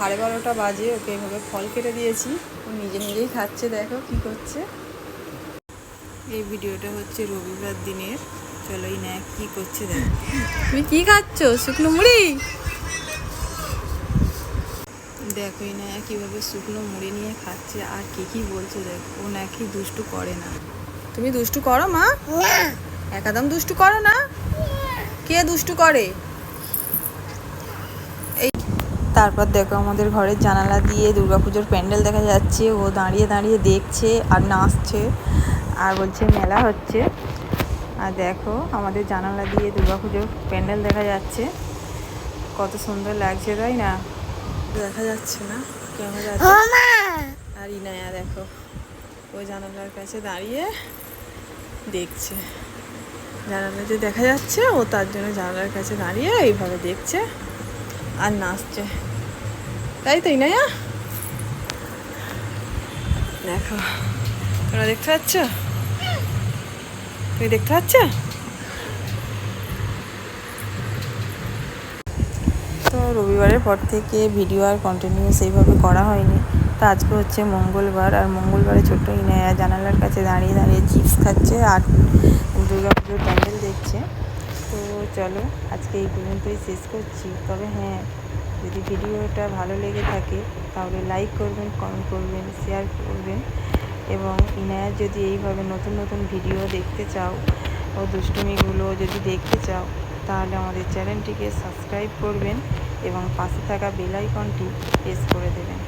সাড়ে বারোটা বাজে, ওকে এভাবে ফল কেটে দিয়েছি। ও নিজে নিজেই খাচ্ছে, দেখো কি করছে। এই ভিডিওটা হচ্ছে রবিবার দিনের। চলো এই না কি করছে দেখো। তুমি কি খাচ্ছ? শুকনো মুড়ি? দেখো এই না কীভাবে শুকনো মুড়ি নিয়ে খাচ্ছে, আর কে কি বলছে দেখো, ও নাকি দুষ্টু করে না। তুমি দুষ্টু করো, মা? একদম দুষ্টু করো না? কে দুষ্টু করে? তারপর দেখো আমাদের ঘরের জানালা দিয়ে দুর্গাপুজোর প্যান্ডেল দেখা যাচ্ছে। ও দাঁড়িয়ে দাঁড়িয়ে দেখছে আর নাচছে আর বলছে মেলা হচ্ছে। আর দেখো আমাদের জানালা দিয়ে দুর্গাপুজোর প্যান্ডেল দেখা যাচ্ছে। কত সুন্দর লাগছে তাই না? দেখা যাচ্ছে না ক্যামেরা আর ইনায়া দেখো ওই জানালার কাছে দাঁড়িয়ে দেখছে। জানালা যে দেখা যাচ্ছে ও তার জন্য জানালার কাছে দাঁড়িয়ে এইভাবে দেখছে। আর নাচছে তাই তো, ইনায়া? দেখো, তোমরা দেখতে পাচ্ছ? তুমি দেখতে পাচ্ছ? তো রবিবারের পর থেকে ভিডিও আর কন্টিনিউ সেইভাবে করা হয়নি। তো আজকে হচ্ছে মঙ্গলবার, আর মঙ্গলবারে ছোট্ট ইনায়া জানালার কাছে দাঁড়িয়ে দাঁড়িয়ে চিপস খাচ্ছে আর দুর্গা পুজোর প্যান্ডেল দেখছে। তো চলো, আজকে এই পর্যন্তই শেষ করছি। তবে হ্যাঁ যদি ভিডিওটা ভালো লেগে থাকে, তাহলে লাইক করবেন কমেন্ট করবেন শেয়ার করবেন এবং ইনায়ার যদি এইভাবে নতুন নতুন ভিডিও দেখতে চাও ও দুষ্টুমিগুলো যদি দেখতে চাও, তাহলে আমাদের চ্যানেলটিকে সাবস্ক্রাইব করবেন এবং পাশে থাকা বেল আইকনটি প্রেস করে দেবেন।